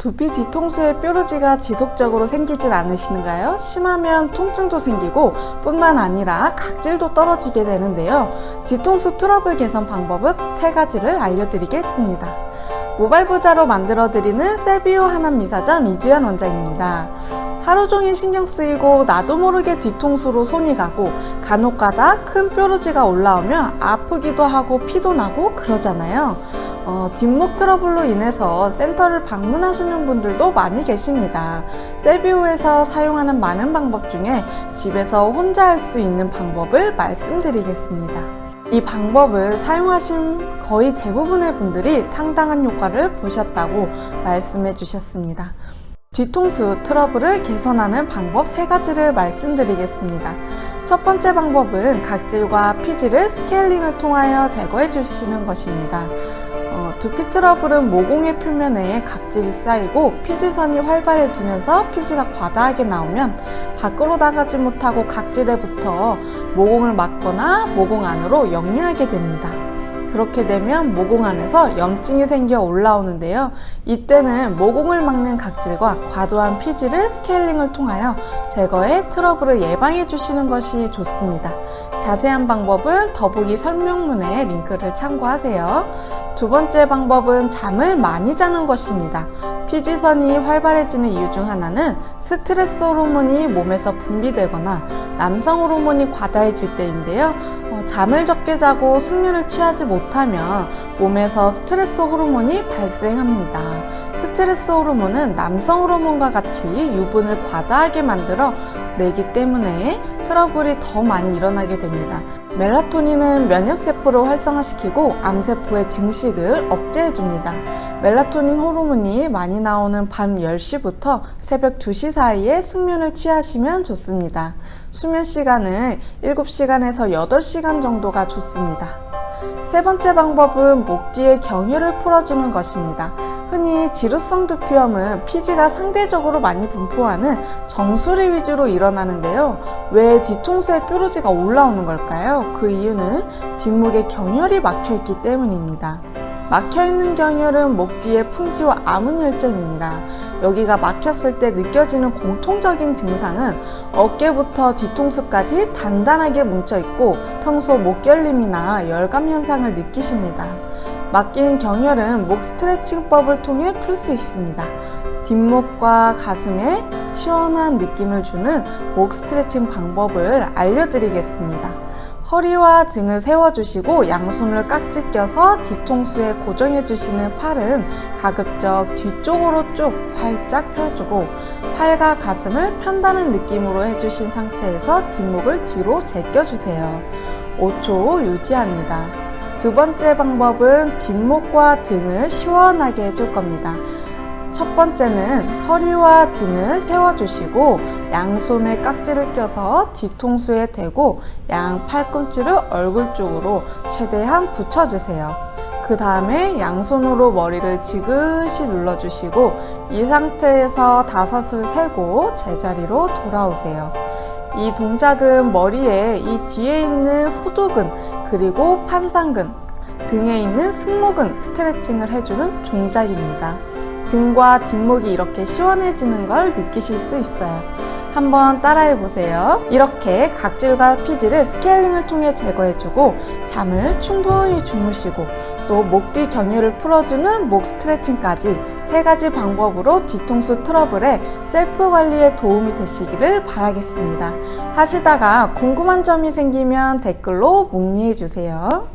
두피 뒤통수에 뾰루지가 지속적으로 생기진 않으시는가요? 심하면 통증도 생기고 뿐만 아니라 각질도 떨어지게 되는데요. 뒤통수 트러블 개선 방법은 세 가지를 알려드리겠습니다. 모발 부자로 만들어드리는 세비오 하남 미사점 이주연 원장입니다. 하루 종일 신경 쓰이고 나도 모르게 뒤통수로 손이 가고 간혹 가다 큰 뾰루지가 올라오면 아프기도 하고 피도 나고 그러잖아요. 어, 뒷목 트러블로 인해서 센터를 방문하시는 분들도 많이 계십니다. 세비오에서 사용하는 많은 방법 중에 집에서 혼자 할 수 있는 방법을 말씀드리겠습니다. 이 방법을 사용하신 거의 대부분의 분들이 상당한 효과를 보셨다고 말씀해 주셨습니다. 뒤통수 트러블을 개선하는 방법 세 가지를 말씀드리겠습니다. 첫 번째 방법은 각질과 피지를 스케일링을 통하여 제거해 주시는 것입니다. 어, 두피 트러블은 모공의 표면에 각질이 쌓이고 피지선이 활발해지면서 피지가 과다하게 나오면 밖으로 나가지 못하고 각질에 붙어 모공을 막거나 모공 안으로 역류하게 됩니다. 그렇게 되면 모공 안에서 염증이 생겨 올라오는데요. 이때는 모공을 막는 각질과 과도한 피지를 스케일링을 통하여 제거해 트러블을 예방해 주시는 것이 좋습니다. 자세한 방법은 더보기 설명문에 링크를 참고하세요. 두 번째 방법은 잠을 많이 자는 것입니다. 피지선이 활발해지는 이유 중 하나는 스트레스 호르몬이 몸에서 분비되거나 남성 호르몬이 과다해질 때인데요. 어, 잠을 적게 자고 숙면을 취하지 못하면 몸에서 스트레스 호르몬이 발생합니다. 스트레스 호르몬은 남성 호르몬과 같이 유분을 과다하게 만들어 내기 때문에 트러블이 더 많이 일어나게 됩니다. 멜라토닌은 면역세포를 활성화시키고 암세포의 증식을 억제해줍니다. 멜라토닌 호르몬이 많이 나오는 밤 10시부터 새벽 2시 사이에 숙면을 취하시면 좋습니다. 수면 시간은 7시간에서 8시간 정도가 좋습니다. 세 번째 방법은 목 뒤의 경혈을 풀어주는 것입니다. 흔히 지루성 두피염은 피지가 상대적으로 많이 분포하는 정수리 위주로 일어나는데요. 왜 뒤통수에 뾰루지가 올라오는 걸까요? 그 이유는 뒷목에 경혈이 막혀 있기 때문입니다. 막혀 있는 경혈은 목 뒤의 풍지와 암은혈점입니다. 여기가 막혔을 때 느껴지는 공통적인 증상은 어깨부터 뒤통수까지 단단하게 뭉쳐 있고 평소 목결림이나 열감 현상을 느끼십니다. 막힌 경혈은 목 스트레칭법을 통해 풀 수 있습니다. 뒷목과 가슴에 시원한 느낌을 주는 목 스트레칭 방법을 알려드리겠습니다. 허리와 등을 세워주시고 양손을 깍지 껴서 뒤통수에 고정해주시는 팔은 가급적 뒤쪽으로 쭉 활짝 펴주고 팔과 가슴을 편다는 느낌으로 해주신 상태에서 뒷목을 뒤로 제껴주세요. 5초 유지합니다. 두 번째 방법은 뒷목과 등을 시원하게 해줄 겁니다. 첫 번째는 허리와 등을 세워주시고 양손에 깍지를 껴서 뒤통수에 대고 양 팔꿈치를 얼굴 쪽으로 최대한 붙여주세요. 그 다음에 양손으로 머리를 지그시 눌러주시고 이 상태에서 다섯을 세고 제자리로 돌아오세요. 이 동작은 머리에 이 뒤에 있는 후두근 그리고 판상근 등에 있는 승모근 스트레칭을 해주는 동작입니다. 등과 뒷목이 이렇게 시원해지는 걸 느끼실 수 있어요. 한번 따라해 보세요. 이렇게 각질과 피지를 스케일링을 통해 제거해주고 잠을 충분히 주무시고 또 목 뒤 경혈을 풀어주는 목 스트레칭까지 세 가지 방법으로 뒤통수 트러블에 셀프 관리에 도움이 되시기를 바라겠습니다. 하시다가 궁금한 점이 생기면 댓글로 문의해 주세요.